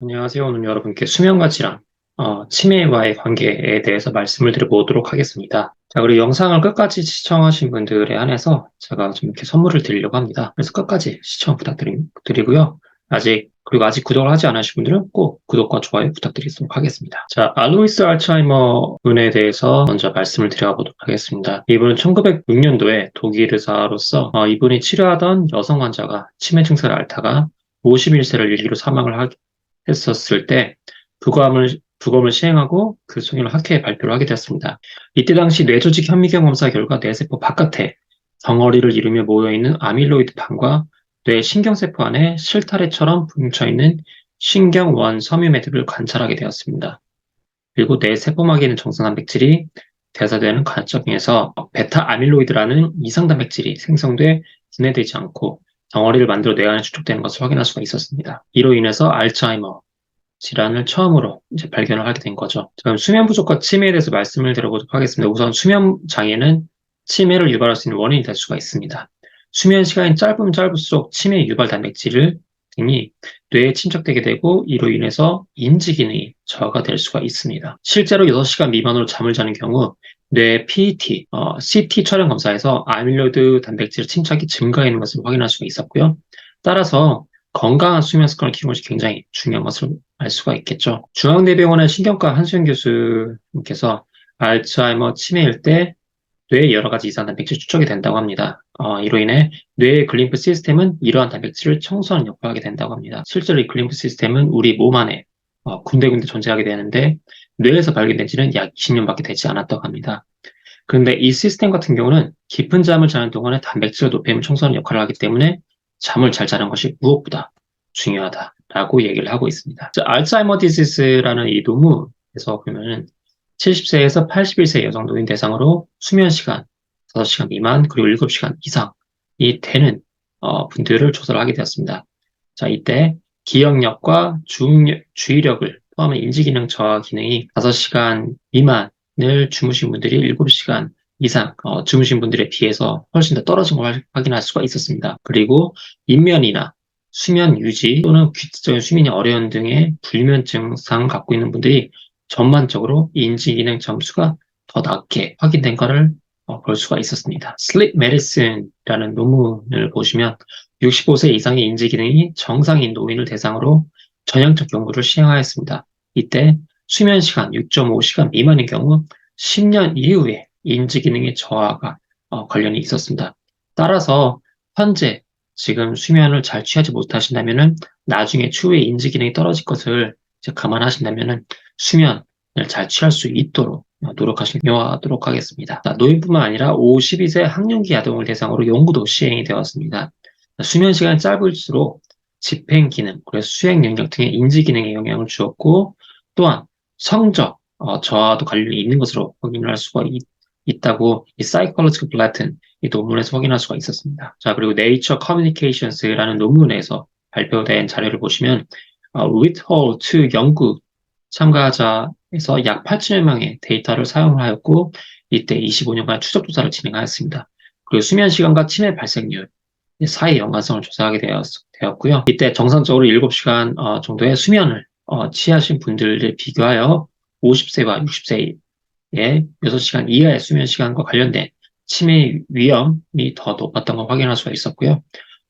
안녕하세요. 오늘 여러분께 수면과 질환, 어, 치매와의 관계에 대해서 말씀을 드려보도록 하겠습니다. 자, 그리고 영상을 끝까지 시청하신 분들에 한해서 제가 좀 이렇게 선물을 드리려고 합니다. 그래서 끝까지 시청 부탁드리고요. 아직, 그리고 아직 구독을 하지 않으신 분들은 꼭 구독과 좋아요 부탁드리도록 하겠습니다. 자, 알로이스 알츠하이머 분에 대해서 먼저 말씀을 드려보도록 하겠습니다. 이분은 1906년도에 독일 의사로서 어, 이분이 치료하던 여성 환자가 치매 증세를 앓다가 51세를 일기로 사망을 하, 했었을 때 부검을 부검을 시행하고 그 소견을 학회에 발표를 하게 되었습니다. 이때 당시 뇌조직 현미경 검사 결과 뇌세포 바깥에 덩어리를 이루며 모여있는 아밀로이드 판과 뇌 신경세포 안에 실타래처럼 뭉쳐있는 신경원 섬유 매 듭을 관찰하게 되었습니다. 그리고 뇌 세포막에 있는 정상 단 백질이 대사되는 관측에서 베타 아밀로이드라는 이상 단백질이 생성돼 분해되지 않고 덩어리를 만들어 뇌 안에 축적되는 것을 확인할 수가 있었습니다. 이로 인해서 알츠하이머 질환을 처음으로 이제 발견을 하게 된 거죠. 그럼 수면 부족과 치매에 대해서 말씀을 드려보도록 하겠습니다. 우선 수면 장애는 치매를 유발할 수 있는 원인이 될 수가 있습니다. 수면 시간이 짧으면 짧을수록 치매 유발 단백질을 등이 뇌에 침착되게 되고 이로 인해서 인지 기능이 저하가 될 수가 있습니다. 실제로 6시간 미만으로 잠을 자는 경우 뇌 PET, 어, CT 촬영 검사에서 아밀로이드 단백질 침착이 증가하는 것을 확인할 수가 있었고요. 따라서 건강한 수면 습관을 키우는 것이 굉장히 중요한 것을 알 수가 있겠죠. 중앙대병원의 신경과 한수영 교수님께서 알츠하이머 치매일 때 뇌에 여러 가지 이상 단백질이 추적이 된다고 합니다. 어, 이로 인해 뇌의 글림프 시스템은 이러한 단백질을 청소하는 역할을 하게 된다고 합니다. 실제로 이 글림프 시스템은 우리 몸 안에 어, 군데군데 존재하게 되는데 뇌에서 발견된 지는 약 20년밖에 되지 않았다고 합니다. 그런데 이 시스템 같은 경우는 깊은 잠을 자는 동안에 단백질 노폐물 청소하는 역할을 하기 때문에 잠을 잘 자는 것이 무엇보다 중요하다라고 얘기를 하고 있습니다. 자, 알츠하이머 디지스라는 이 논문에서 보면은 70세에서 81세 여성 노인 대상으로 수면 시간 5시간 미만 그리고 7시간 이상이 되는 어, 분들을 조사를 하게 되었습니다. 자, 이때 기억력과 주의력, 주의력을 포함한 인지기능 저하 기능이 5시간 미만을 주무신 분들이 7시간 이상 어, 주무신 분들에 비해서 훨씬 더 떨어진 걸 확인할 수가 있었습니다. 그리고 인면이나 수면 유지 또는 규칙적인 수면이 어려운 등의 불면 증상 갖고 있는 분들이 전반적으로 인지 기능 점수가 더 낮게 확인된 것을 어, 볼 수가 있었습니다. Sleep Medicine라는 논문을 보시면 65세 이상의 인지 기능이 정상인 노인을 대상으로 전향적 연구를 시행하였습니다. 이때 수면 시간 6.5시간 미만인 경우 10년 이후에 인지 기능의 저하가 어, 관련이 있었습니다. 따라서 현재 지금 수면을 잘 취하지 못하신다면은 나중에 추후에 인지 기능이 떨어질 것을 감안하신다면은 수면을 잘 취할 수 있도록 노력하시도록 하겠습니다. 노인뿐만 아니라 52세 학령기 아동을 대상으로 연구도 시행이 되었습니다. 수면 시간이 짧을수록 집행 기능, 그래서 수행 능력 등의 인지 기능에 영향을 주었고 또한 성적 어, 저하도 관련이 있는 것으로 확인을 할 수가 있, 있다고 이 Psychological Bulletin 이 논문에서 확인할 수가 있었습니다. 자 그리고 Nature Communications라는 논문에서 발표된 자료를 보시면 어, Whitehall 2 연구 참가자에서 약 8천여 명의 데이터를 사용하였고 이때 25년간 추적 조사를 진행하였습니다. 그리고 수면 시간과 치매 발생률 사이 연관성을 조사하게 되었, 고요 이때 정상적으로 7시간 어, 정도의 수면을 어, 취하신 분들을 비교하여 50세와 60세의 6시간 이하의 수면 시간과 관련된 치매 위험이 더 높았던 걸 확인할 수가 있었고요.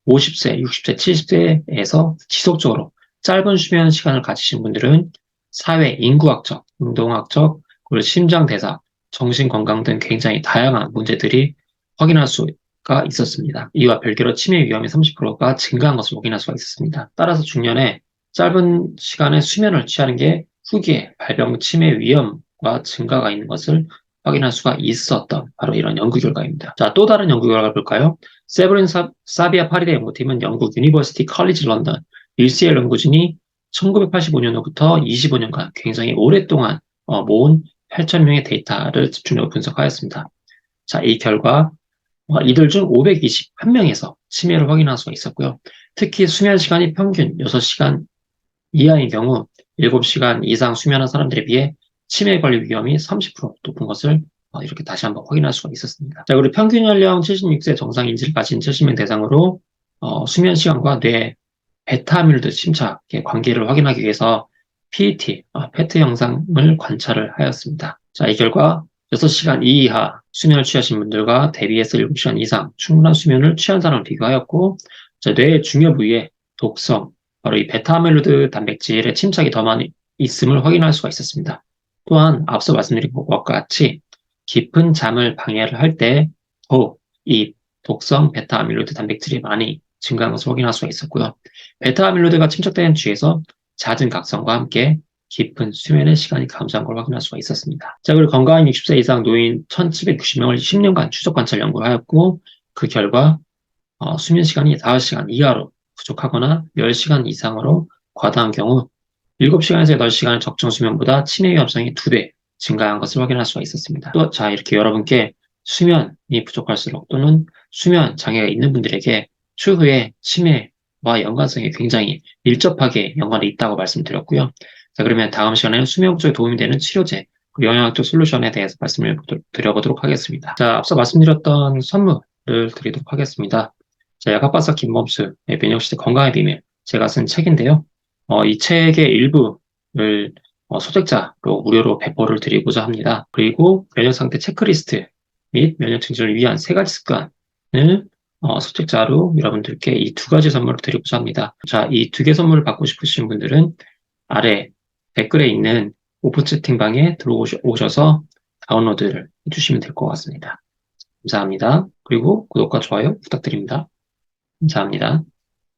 50세, 60세, 70세에서 지속적으로 짧은 수면 시간을 가지신 분들은 사회, 인구학적, 운동학적, 그리고 심장 대사, 정신 건강 등 굉장히 다양한 문제들이 확인할 수가 있었습니다. 이와 별개로 치매 위험이 30%가 증가한 것을 확인할 수가 있었습니다. 따라서 중년에 짧은 시간에 수면을 취하는 게 후기에 발병 치매 위험과 증가가 있는 것을 확인할 수가 있었던 바로 이런 연구 결과입니다. 자, 또 다른 연구 결과를 볼까요? 세브린 사, 사비아 파리대 연구팀은 영국 유니버시티 컬리지 런던 UCL 연구진이 1985년부터 25년간 굉장히 오랫동안 어, 모은 8,000명의 데이터를 집중적으로 분석하였습니다. 자, 이 결과 어, 이들 중 521명에서 치매를 확인할 수가 있었고요. 특히 수면 시간이 평균 6시간 이하인 경우 7시간 이상 수면한 사람들에 비해 치매 관리 위험이 30% 높은 것을 어, 이렇게 다시 한번 확인할 수가 있었습니다. 자, 그리고 평균 연령 76세 정상 인지를 가진 70명 대상으로 어, 수면 시간과 뇌 베타아밀로이드 침착의 관계를 확인하기 위해서 PET, 아, 페트 영상을 관찰을 하였습니다. 자, 이 결과 6시간 이하 수면을 취하신 분들과 대비해서 7시간 이상 충분한 수면을 취한 사람을 비교하였고, 자, 뇌의 중요 부위에 독성, 바로 이 베타아밀로이드 단백질의 침착이 더 많이 있음을 확인할 수가 있었습니다. 또한 앞서 말씀드린 것과 같이 깊은 잠을 방해를 할 때 더욱 이 독성 베타 아밀로이드 단백질이 많이 증가한 것을 확인할 수가 있었고요. 베타 아밀로이드가 침착되는 뒤에서 잦은 각성과 함께 깊은 수면의 시간이 감소한 걸 확인할 수가 있었습니다. 자, 그리고 건강한 60세 이상 노인 1790명을 10년간 추적 관찰 연구를 하였고, 그 결과 어, 수면 시간이 5시간 이하로 부족하거나 10시간 이상으로 과다한 경우 7시간에서 8시간의 적정 수면보다 치매 위험성이 2배 증가한 것을 확인할 수가 있었습니다. 또, 자, 이렇게 여러분께 수면이 부족할수록 또는 수면 장애가 있는 분들에게 추후에 치매와 연관성이 굉장히 밀접하게 연관이 있다고 말씀드렸고요. 자, 그러면 다음 시간에는 수면 부족에 도움이 되는 치료제, 영양학적 솔루션에 대해서 말씀을 드려보도록 하겠습니다. 자, 앞서 말씀드렸던 선물을 드리도록 하겠습니다. 자, 약학박사 김범수의 면역시대 건강의 비밀, 제가 쓴 책인데요. 어, 이 책의 일부를 어, 소득자로 무료로 배포를 드리고자 합니다. 그리고 면역 상태 체크리스트 및 면역 증진을 위한 세 가지 습관을 어, 소득자로 여러분들께 이 두 가지 선물을 드리고자 합니다. 자, 이 두 개 선물을 받고 싶으신 분들은 아래 댓글에 있는 오픈 채팅방에 들어오셔서 다운로드를 해주시면 될 것 같습니다. 감사합니다. 그리고 구독과 좋아요 부탁드립니다. 감사합니다.